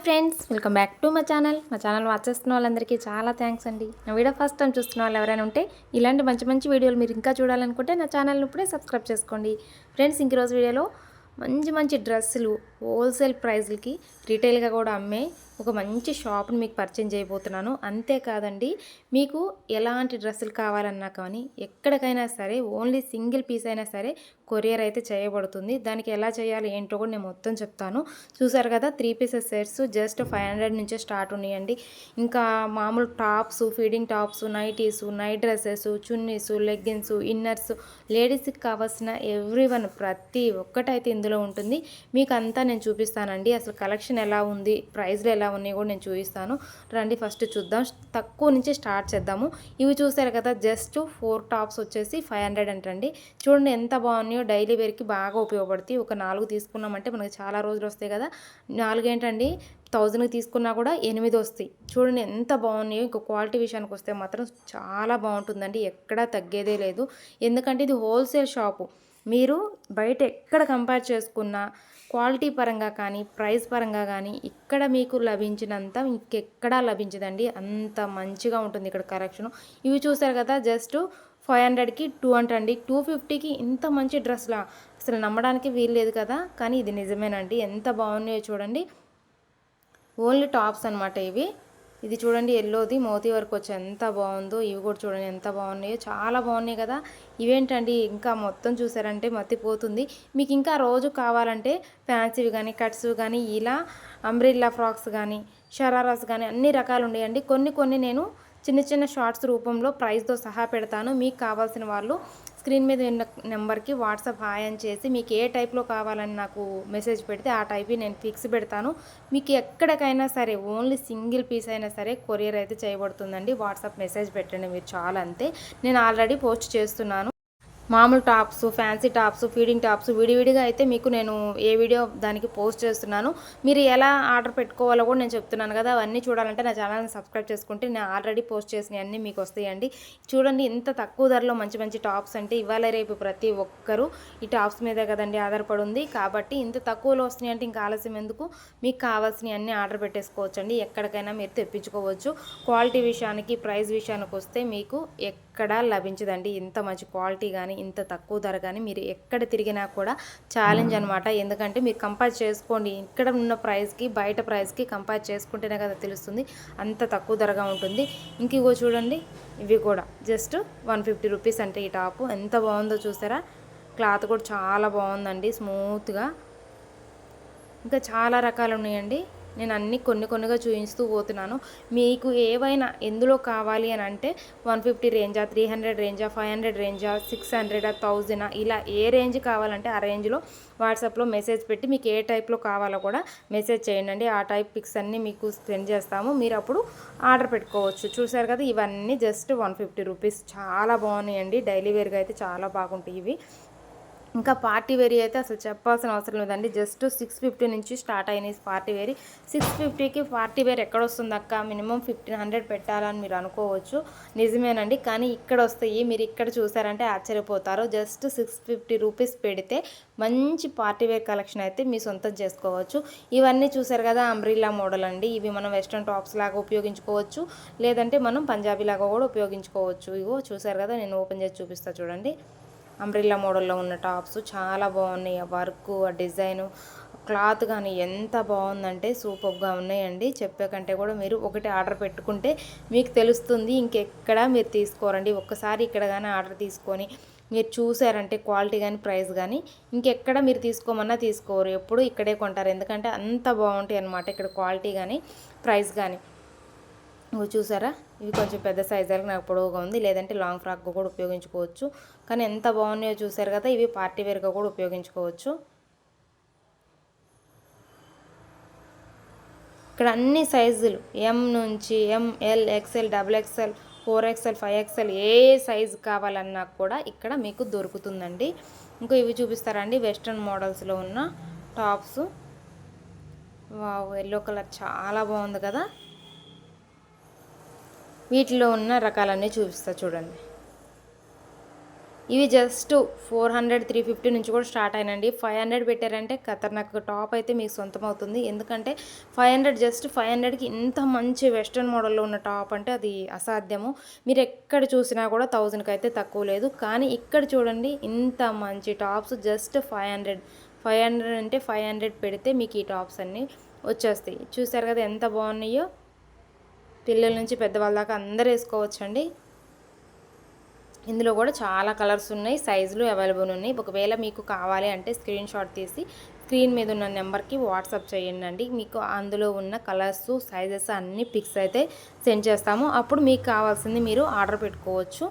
Hi friends welcome back to మా channel. మా channel watch చేస్తున్న వాళ్ళందరికీ చాలా థ్యాంక్స్ అండి. నా వీడియో ఫస్ట్ టైం చూస్తున్న వాళ్ళు ఎవరైనా ఉంటే ఇలాంటి మంచి మంచి వీడియోలు మీరు ఇంకా చూడాలనుకుంటే నా ఛానల్ని ఇప్పుడే సబ్స్క్రైబ్ చేసుకోండి. ఫ్రెండ్స్ ఇంక రోజు వీడియోలో మంచి మంచి డ్రెస్సులు హోల్సేల్ ప్రైస్లకి రీటైల్గా కూడా అమ్మే ఒక మంచి షాప్ని మీకు పరిచయం చేయబోతున్నాను. అంతేకాదండి మీకు ఎలాంటి డ్రెస్సులు కావాలన్నా కానీ ఎక్కడికైనా సరే ఓన్లీ సింగిల్ పీస్ అయినా సరే కొరియర్ అయితే చేయబడుతుంది. దానికి ఎలా చేయాలి ఏంటో కూడా నేను మొత్తం చెప్తాను. చూసారు కదా three pieces sets just five hundred నుంచే స్టార్ట్ ఉన్నాయండి. ఇంకా మామూలు tops feeding tops nighties night dresses chunnis leggings inners లేడీస్కి కావాల్సిన ఎవ్రీ వన్ ప్రతి ఒక్కటైతే ఇందులో ఉంటుంది. మీకు అంతా నేను చూపిస్తానండి. అసలు కలెక్షన్ ఎలా ఉంది ప్రైస్లు ఎలా ఉన్నాయి కూడా నేను చూపిస్తాను. రండి ఫస్ట్ చూద్దాం. తక్కువ నుంచి స్టార్ట్ చేద్దాము. ఇవి చూసారు కదా జస్ట్ ఫోర్ టాప్స్ వచ్చేసి ఫైవ్ హండ్రెడ్ అంటండి. చూడండి ఎంత బాగున్నాయో డైలీ వేర్కి బాగా ఉపయోగపడతాయి. ఒక నాలుగు తీసుకున్నామంటే మనకి చాలా రోజులు వస్తాయి కదా. నాలుగు ఏంటండి థౌజండ్కి తీసుకున్నా కూడా ఎనిమిది వస్తాయి. చూడండి ఎంత బాగున్నాయో ఇంకా క్వాలిటీ విషయానికి వస్తే మాత్రం చాలా బాగుంటుందండి. ఎక్కడా తగ్గేదే లేదు. ఎందుకంటే ఇది హోల్సేల్ షాపు. మీరు బయట ఎక్కడ కంపేర్ చేసుకున్నా క్వాలిటీ పరంగా కానీ ప్రైస్ పరంగా కానీ ఇక్కడ మీకు లభించినంత ఇంకెక్కడా లభించదండి. అంత మంచిగా ఉంటుంది ఇక్కడ కరెక్షన్. ఇవి చూసారు కదా జస్ట్ ఫైవ్ హండ్రెడ్కి టూ హండ్రెడ్ అండి. టూ ఫిఫ్టీకి ఇంత మంచి డ్రెస్లా? అసలు నమ్మడానికి వీల్లేదు కదా? కానీ ఇది నిజమేనండి. ఎంత బాగున్నాయో చూడండి. ఓన్లీ టాప్స్ అనమాట ఇవి. ఇది చూడండి ఎల్లోది మోతీ వరకు వచ్చి ఎంత బాగుందో ఇవి కూడా చూడండి ఎంత బాగున్నాయో. చాలా బాగున్నాయి కదా? ఇవేంటండి? ఇంకా మొత్తం చూసారంటే మత్తిపోతుంది మీకు ఇంకా రోజు కావాలంటే ఫ్యాన్సీవి కానీ కట్స్ కానీ ఇలా అంబ్రిల్లా ఫ్రాక్స్ కానీ షరారాస్ కానీ అన్ని రకాలు ఉన్నాయండి కొన్ని కొన్ని నేను చిన్న చిన్న షార్ట్స్ రూపంలో ప్రైస్తో సహా పెడతాను. మీకు కావాల్సిన వాళ్ళు స్క్రీన్ మీద ఉన్న నెంబర్కి వాట్సాప్ హాయ్ అని చేసి మీకు ఏ టైప్లో కావాలని నాకు మెసేజ్ పెడితే ఆ టైప్ నేను ఫిక్స్ పెడతాను. మీకు ఎక్కడికైనా సరే ఓన్లీ సింగిల్ పీస్ అయినా సరే కొరియర్ అయితే చేయబడుతుందండి. వాట్సాప్ మెసేజ్ పెట్టండి మీరు చాలా అంతే నేను ఆల్రెడీ పోస్ట్ చేస్తున్నాను. మామూలు tops fancy tops feeding tops విడివిడిగా అయితే మీకు నేను ఏ వీడియో దానికి పోస్ట్ చేస్తున్నాను. మీరు ఎలా ఆర్డర్ పెట్టుకోవాలో కూడా నేను చెప్తున్నాను కదా. అవన్నీ చూడాలంటే నా ఛానల్ని సబ్స్క్రైబ్ చేసుకుంటే నేను ఆల్రెడీ పోస్ట్ చేసినవి అన్నీ మీకు వస్తాయండి. చూడండి ఇంత తక్కువ ధరలో మంచి మంచి టాప్స్ అంటే ఇవాళ రేపు ప్రతి ఒక్కరూ ఈ టాప్స్ మీదే కదండి ఆధారపడి ఉంది. కాబట్టి ఇంత తక్కువలో వస్తున్నాయి అంటే ఇంకా ఆలస్యం ఎందుకు? మీకు కావాల్సినవి అన్నీ ఆర్డర్ పెట్టేసుకోవచ్చండి. ఎక్కడికైనా మీరు తెప్పించుకోవచ్చు. క్వాలిటీ విషయానికి ప్రైస్ విషయానికి వస్తే మీకు ఎక్కడా లభించదండి. ఇంత మంచి క్వాలిటీ కానీ ఇంత తక్కువ ధర కానీ మీరు ఎక్కడ తిరిగినా కూడా ఛాలెంజ్ అనమాట ఎందుకంటే మీరు కంపేర్ చేసుకోండి ఇక్కడ ఉన్న ప్రైస్కి బయట ప్రైస్కి కంపేర్ చేసుకుంటేనే కదా తెలుస్తుంది అంత తక్కువ ధరగా ఉంటుంది. ఇంక ఇగో చూడండి ఇవి కూడా. జస్ట్ వన్ ఫిఫ్టీ రూపీస్ అంటే ఈ టాపు. ఎంత బాగుందో చూసారా? క్లాత్ కూడా చాలా బాగుందండి స్మూత్గా ఇంకా చాలా రకాలు ఉన్నాయండి. నేను అన్ని కొన్ని కొన్నిగా చూపిస్తూ పోతున్నాను. మీకు ఏవైనా ఎందులో కావాలి అని అంటే వన్ ఫిఫ్టీ రేంజా త్రీ హండ్రెడ్ రేంజా ఫైవ్ హండ్రెడ్ రేంజా సిక్స్ హండ్రెడ్ థౌజండ్ ఇలా ఏ రేంజ్ కావాలంటే ఆ రేంజ్లో వాట్సాప్లో మెసేజ్ పెట్టి మీకు ఏ టైప్లో కావాలో కూడా మెసేజ్ చేయండి ఆ టైప్ పిక్స్ అన్నీ మీకు సెండ్ చేస్తాము. మీరు అప్పుడు ఆర్డర్ పెట్టుకోవచ్చు. చూసారు కదా ఇవన్నీ జస్ట్ వన్ ఫిఫ్టీ రూపీస్. చాలా బాగున్నాయండి. డైలీ వేర్గా అయితే చాలా బాగుంటాయి ఇవి. ఇంకా పార్టీ వేరీ అయితే అసలు చెప్పాల్సిన అవసరం లేదండి. జస్ట్ సిక్స్ ఫిఫ్టీ నుంచి స్టార్ట్ అయినాయి పార్టీ వేరీ. సిక్స్ ఫిఫ్టీకి పార్టీ వేర్ ఎక్కడ వస్తుంది అక్క? మినిమం ఫిఫ్టీన్ హండ్రెడ్ పెట్టాలని మీరు అనుకోవచ్చు. నిజమేనండి. కానీ ఇక్కడ వస్తాయి మీరు ఇక్కడ చూసారంటే ఆశ్చర్యపోతారు. జస్ట్ సిక్స్ ఫిఫ్టీ రూపీస్ పెడితే మంచి పార్టీ వేర్ కలెక్షన్ అయితే మీ సొంతం చేసుకోవచ్చు. ఇవన్నీ చూసారు కదా అంబ్రిల్లా మోడల్ అండి. ఇవి మనం వెస్ట్రన్ టాప్స్ లాగా ఉపయోగించుకోవచ్చు. లేదంటే మనం పంజాబీ లాగా కూడా ఉపయోగించుకోవచ్చు. ఇగో చూసారు కదా నేను ఓపెన్ చేసి చూపిస్తా చూడండి. అంబ్రిల్లా మోడల్లో ఉన్న టాప్స్ చాలా బాగున్నాయి. ఆ వర్క్ ఆ డిజైను క్లాత్ కానీ ఎంత బాగుందంటే సూపర్గా ఉన్నాయండి. చెప్పే కంటే కూడా మీరు ఒకటి ఆర్డర్ పెట్టుకుంటే మీకు తెలుస్తుంది. ఇంకెక్కడ మీరు తీసుకోరండి. ఒక్కసారి ఇక్కడ కానీ ఆర్డర్ తీసుకొని మీరు చూసారంటే క్వాలిటీ కానీ ప్రైస్ కానీ ఇంకెక్కడ మీరు తీసుకోమన్నా తీసుకోరు. ఎప్పుడు ఇక్కడే కొంటారు. ఎందుకంటే అంత బాగుంటాయి అనమాట ఇక్కడ క్వాలిటీ కానీ ప్రైస్ కానీ ఇవి చూసారా? ఇవి కొంచెం పెద్ద సైజులకు నాకు పొడవుగా ఉంది. లేదంటే లాంగ్ ఫ్రాక్గా కూడా ఉపయోగించుకోవచ్చు. కానీ ఎంత బాగున్నాయో చూసారు కదా ఇవి పార్టీ వేర్గా కూడా ఉపయోగించుకోవచ్చు. ఇక్కడ అన్ని సైజులు ఎం నుంచి M L XL double XL four XL five XL ఏ సైజు కావాలన్నా కూడా ఇక్కడ మీకు దొరుకుతుందండి. ఇంకో ఇవి చూపిస్తారండి వెస్ట్రన్ మోడల్స్లో ఉన్న టాప్స్ ఎల్లో కలర్ చాలా బాగుంది కదా. వీటిలో ఉన్న రకాలన్నీ చూపిస్తా చూడండి. ఇవి just four hundred three fifty నుంచి కూడా స్టార్ట్ అయినండి ఫైవ్ హండ్రెడ్ పెట్టారంటే ఖతర్నాక్ టాప్ అయితే మీకు సొంతం అవుతుంది ఎందుకంటే ఫైవ్ హండ్రెడ్ జస్ట్ ఫైవ్ హండ్రెడ్కి ఇంత మంచి వెస్ట్రన్ మోడల్లో ఉన్న టాప్ అంటే అది అసాధ్యము. మీరు ఎక్కడ చూసినా కూడా థౌజండ్కి అయితే తక్కువ లేదు. కానీ ఇక్కడ చూడండి ఇంత మంచి tops just five hundred. Five hundred అంటే ఫైవ్ హండ్రెడ్ పెడితే మీకు ఈ టాప్స్ అన్నీ వచ్చేస్తాయి. చూసారు కదా ఎంత బాగున్నాయో? పిల్లల నుంచి పెద్దవాళ్ళ దాకా అందరూ వేసుకోవచ్చండి. ఇందులో కూడా చాలా కలర్స్ ఉన్నాయి సైజులు అవైలబుల్ ఉన్నాయి. ఒకవేళ మీకు కావాలి అంటే స్క్రీన్ షాట్ తీసి స్క్రీన్ మీద ఉన్న నెంబర్కి వాట్సాప్ చేయండి అండి మీకు అందులో ఉన్న కలర్స్ సైజెస్ అన్ని పిక్స్ అయితే సెండ్ చేస్తాము. అప్పుడు మీకు కావాల్సింది మీరు ఆర్డర్ పెట్టుకోవచ్చు.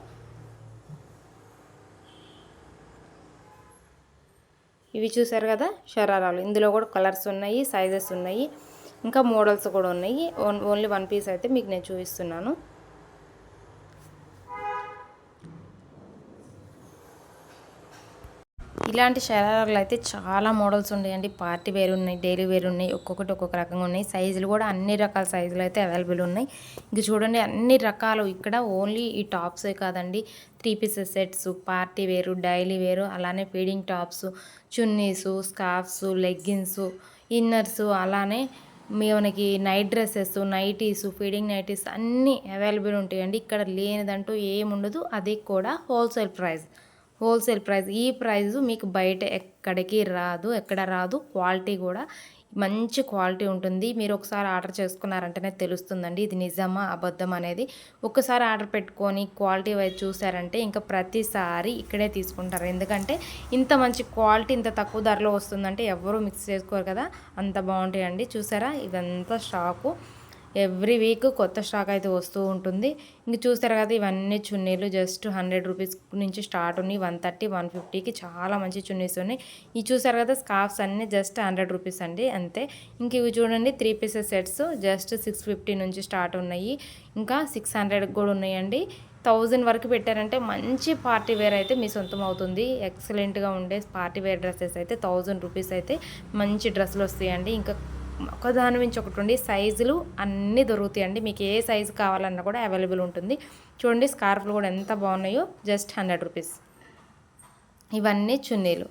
ఇవి చూసారు కదా షరారాలు. ఇందులో కూడా కలర్స్ ఉన్నాయి సైజెస్ ఉన్నాయి. ఇంకా మోడల్స్ కూడా ఉన్నాయి. ఓన్లీ వన్ పీస్ అయితే మీకు నేను చూపిస్తున్నాను. ఇలాంటి షరారాలు అయితే చాలా మోడల్స్ ఉన్నాయండి. పార్టీ వేర్ ఉన్నాయి డైలీ వేర్ ఉన్నాయి ఒక్కొక్కటి ఒక్కొక్క రకంగా ఉన్నాయి. సైజులు కూడా అన్ని రకాల సైజులు అయితే అవైలబుల్ ఉన్నాయి. ఇంక చూడండి అన్ని రకాలు ఇక్కడ ఓన్లీ ఈ టాప్సే కాదండి. Three pieces sets party wear daily wear అలానే feeding tops chunnis scarfs leggings inners అలానే మనకి night dresses nighties feeding nighties అన్నీ అవైలబుల్ ఉంటాయండి. ఇక్కడ లేనిదంటూ ఏముండదు. అది కూడా హోల్సేల్ ప్రైస్ హోల్సేల్ ప్రైస్ ఈ ప్రైస్ మీకు బయట ఎక్కడికి రాదు ఎక్కడ రాదు. క్వాలిటీ కూడా మంచి క్వాలిటీ ఉంటుంది. మీరు ఒకసారి ఆర్డర్ చేసుకున్నారంటేనే తెలుస్తుందండి. ఇది నిజమా? అబద్ధం అనేది ఒకసారి ఆర్డర్ పెట్టుకొని క్వాలిటీ వైజ్ చూసారంటే ఇంకా ప్రతిసారి ఇక్కడే తీసుకుంటారు. ఎందుకంటే ఇంత మంచి క్వాలిటీ ఇంత తక్కువ ధరలో వస్తుందంటే ఎవరు మిక్స్ చేసుకోరు కదా? అంత బాగుంటాయండి. చూసారా? ఇదంతా స్టాకు. ఎవ్రీ వీక్ కొత్త స్టాక్ అయితే వస్తూ ఉంటుంది. ఇంక చూస్తారు కదా ఇవన్నీ చున్నీలు జస్ట్ హండ్రెడ్ రూపీస్ నుంచి స్టార్ట్ ఉన్నాయి. వన్ థర్టీ వన్ ఫిఫ్టీకి చాలా మంచి చున్నీస్ ఉన్నాయి. ఇవి చూసారు కదా స్కార్ఫ్స్ అన్నీ జస్ట్ హండ్రెడ్ రూపీస్ అండి అంతే. ఇంక ఇవి చూడండి three pieces sets just six fifty నుంచి స్టార్ట్ ఉన్నాయి. ఇంకా సిక్స్ హండ్రెడ్ కూడా ఉన్నాయండి. థౌజండ్ వరకు పెట్టారంటే మంచి పార్టీ వేర్ అయితే మీ సొంతం అవుతుంది. ఎక్సలెంట్గా ఉండే పార్టీ వేర్ డ్రెస్సెస్ అయితే థౌజండ్ రూపీస్ అయితే మంచి డ్రెస్సులు వస్తాయండి. ఇంకా ఒకదాని నుంచి ఒకటి ఉండి సైజులు అన్నీ దొరుకుతాయండి. మీకు ఏ సైజు కావాలన్నా కూడా అవైలబుల్ ఉంటుంది. చూడండి స్కార్ఫ్లు కూడా ఎంత బాగున్నాయో. Just hundred rupees. ఇవన్నీ చున్నీలు.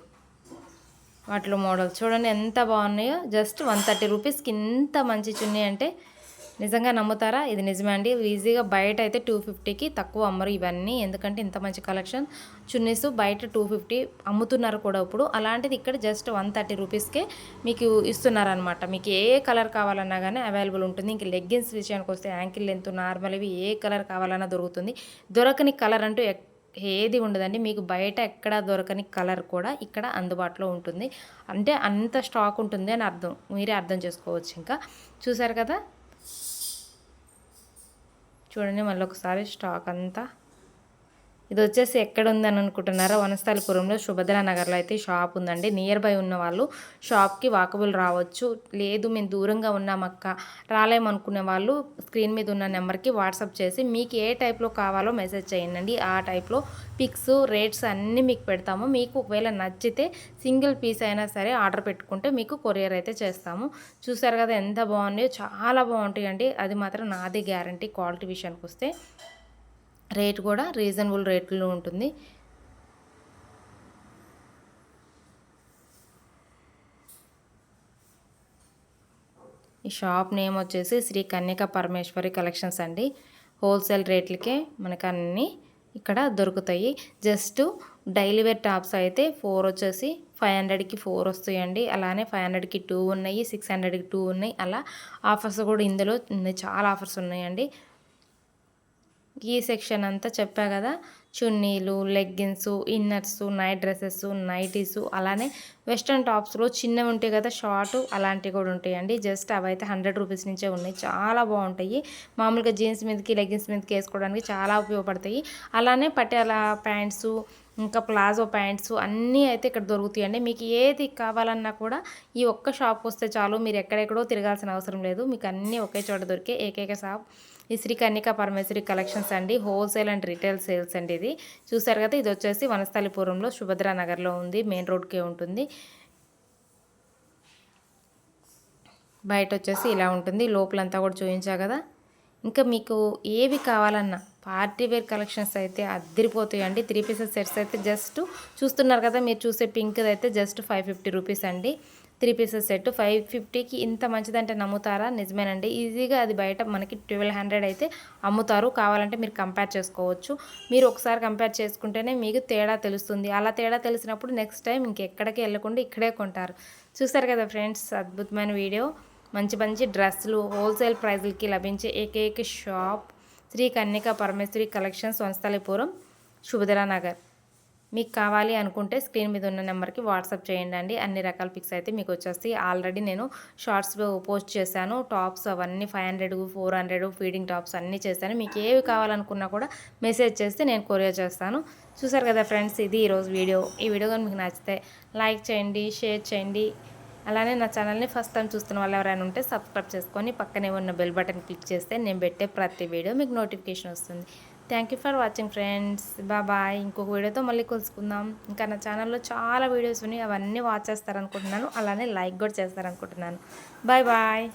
వాటిలో మోడల్స్ చూడండి ఎంత బాగున్నాయో. జస్ట్ వన్ థర్టీ రూపీస్కి ఇంత మంచి చున్నీ అంటే నిజంగా నమ్ముతారా? ఇది నిజమే అండి. ఈజీగా బయట అయితే టూ ఫిఫ్టీకి తక్కువ అమ్మరు ఇవన్నీ. ఎందుకంటే ఇంత మంచి కలెక్షన్. చున్నీస్ బయట టూ ఫిఫ్టీ అమ్ముతున్నారు కూడా ఇప్పుడు. అలాంటిది ఇక్కడ జస్ట్ వన్ థర్టీ రూపీస్కే మీకు ఇస్తున్నారనమాట మీకు ఏ కలర్ కావాలన్నా కానీ అవైలబుల్ ఉంటుంది. ఇంక లెగ్గిన్స్ విషయానికి వస్తే యాంకిల్ లెంత్ నార్మల్ ఇవి ఏ కలర్ కావాలన్నా దొరుకుతుంది. దొరకని కలర్ అంటూ ఏది ఉండదండి. మీకు బయట ఎక్కడ దొరకని కలర్ కూడా ఇక్కడ అందుబాటులో ఉంటుంది. అంటే అంత స్టాక్ ఉంటుంది అని అర్థం. మీరే అర్థం చేసుకోవచ్చు ఇంకా. చూసారు కదా? చూడండి మళ్ళీ ఒకసారి స్టాక్ అంతా. ఇది వచ్చేసి ఎక్కడ ఉందని అనుకుంటున్నారా వనస్థలిపురంలో సుభద్ర నగర్లో అయితే షాప్ ఉందండి. నియర్ బై ఉన్న వాళ్ళు షాప్కి వాకబుల్ రావచ్చు. లేదు మేము దూరంగా ఉన్నామక్క రాలేమనుకునే వాళ్ళు స్క్రీన్ మీద ఉన్న నెంబర్కి వాట్సాప్ చేసి మీకు ఏ టైప్లో కావాలో మెసేజ్ చేయండి ఆ టైప్లో పిక్స్ రేట్స్ అన్నీ మీకు పెడతాము. మీకు ఒకవేళ నచ్చితే సింగిల్ పీస్ అయినా సరే ఆర్డర్ పెట్టుకుంటే మీకు కొరియర్ అయితే చేస్తాము. చూసారు కదా ఎంత బాగున్నాయో? చాలా బాగుంటాయండి. అది మాత్రం నాది గ్యారంటీ క్వాలిటీ విషయానికి వస్తే రేట్ కూడా రీజనబుల్ రేట్లో ఉంటుంది. ఈ షాప్ నేమ్ వచ్చేసి శ్రీ కన్యక పరమేశ్వరి కలెక్షన్స్ అండి. హోల్సేల్ రేట్లకే మనకు అన్నీ ఇక్కడ దొరుకుతాయి. జస్ట్ డైలీ వేర్ టాప్స్ అయితే ఫోర్ వచ్చేసి ఫైవ్ హండ్రెడ్కి ఫోర్ వస్తాయండి. అలానే ఫైవ్ హండ్రెడ్కి టూ ఉన్నాయి సిక్స్ హండ్రెడ్కి టూ ఉన్నాయి. అలా ఆఫర్స్ కూడా ఇందులో చాలా ఆఫర్స్ ఉన్నాయండి. ఈ సెక్షన్ అంతా చెప్పా కదా. చున్నీలు leggings inners night dresses nighties అలానే వెస్ట్రన్ టాప్స్లో చిన్నవి ఉంటాయి కదా షార్ట్ అలాంటివి కూడా ఉంటాయండి. జస్ట్ అవైతే హండ్రెడ్ రూపీస్ నుంచే ఉన్నాయి. చాలా బాగుంటాయి. మామూలుగా జీన్స్ మీదకి లెగ్గిన్స్ మీదకి వేసుకోవడానికి చాలా ఉపయోగపడతాయి. అలానే పట్యాల ప్యాంట్స్ ఇంకా ప్లాజో ప్యాంట్స్ అన్నీ అయితే ఇక్కడ దొరుకుతాయండి. మీకు ఏది కావాలన్నా కూడా ఈ ఒక్క షాప్కి వస్తే చాలు. మీరు ఎక్కడెక్కడో తిరగాల్సిన అవసరం లేదు. మీకు అన్నీ ఒకే చోట దొరికే ఏకైక షాప్ ఈ శ్రీ కన్యకా పరమేశ్వరి కలెక్షన్స్ అండి. హోల్సేల్ అండ్ రిటైల్ సేల్స్ అండి ఇది. చూసారు కదా ఇది వచ్చేసి వనస్థలిపురంలో సుభద్రా నగర్లో ఉంది. మెయిన్ రోడ్కే ఉంటుంది. బయట వచ్చేసి ఇలా ఉంటుంది. లోపలంతా కూడా చూపించా కదా. ఇంకా మీకు ఏవి కావాలన్నా పార్టీ వేర్ కలెక్షన్స్ అయితే అద్దరిపోతాయండి త్రీ పీసెస్ సెట్స్ అయితే జస్ట్ చూస్తున్నారు కదా మీరు చూసే పింక్ అయితే జస్ట్ ఫైవ్ ఫిఫ్టీ రూపీస్ అండి. Three pieces set. ఫైవ్ ఫిఫ్టీకి ఇంత మంచిదంటే నమ్ముతారా? నిజమేనండి. ఈజీగా అది బయట మనకి ట్వెల్వ్ హండ్రెడ్ అయితే అమ్ముతారు. కావాలంటే మీరు కంపేర్ చేసుకోవచ్చు. మీరు ఒకసారి కంపేర్ చేసుకుంటేనే మీకు తేడా తెలుస్తుంది. అలా తేడా తెలిసినప్పుడు నెక్స్ట్ టైం ఇంకెక్కడికి వెళ్ళకుండా ఇక్కడే కొంటారు. చూస్తారు కదా ఫ్రెండ్స్ అద్భుతమైన వీడియో. మంచి మంచి డ్రెస్సులు హోల్సేల్ ప్రైజులకి లభించే ఏకైక షాప్ శ్రీ కన్యక పరమేశ్వరి కలెక్షన్స్ వంశస్థలిపురం శుభదరా నగర్ మీకు కావాలి అనుకుంటే స్క్రీన్ మీద ఉన్న నెంబర్కి వాట్సాప్ చేయండి అండి. అన్ని రకాల పిక్స్ అయితే మీకు వచ్చేసి ఆల్రెడీ నేను షార్ట్స్ పోస్ట్ చేశాను. టాప్స్ అవన్నీ five hundred four hundred feeding tops అన్నీ చేశాను. మీకు ఏవి కావాలనుకున్నా కూడా మెసేజ్ చేస్తే నేను కొరియర్ చేస్తాను. చూసారు కదా ఫ్రెండ్స్ ఇది ఈరోజు వీడియో. ఈ వీడియో కానీ మీకు నచ్చితే లైక్ చేయండి షేర్ చేయండి. అలానే నా ఛానల్ని ఫస్ట్ టైం చూస్తున్న వాళ్ళు ఎవరైనా ఉంటే సబ్స్క్రైబ్ చేసుకొని పక్కనే ఉన్న బెల్ బటన్ క్లిక్ చేస్తే నేను పెట్టే ప్రతి వీడియో మీకు నోటిఫికేషన్ వస్తుంది. Thank you for watching friends bye ఇంకొక వీడియోతో మళ్ళీ కలుసుకుందాం. ఇంకా నా ఛానల్లో చాలా వీడియోస్ ఉన్నాయి. అవన్నీ వాచ్ చేస్తారనుకుంటున్నాను. అలానే లైక్ కూడా చేస్తారనుకుంటున్నాను. Bye bye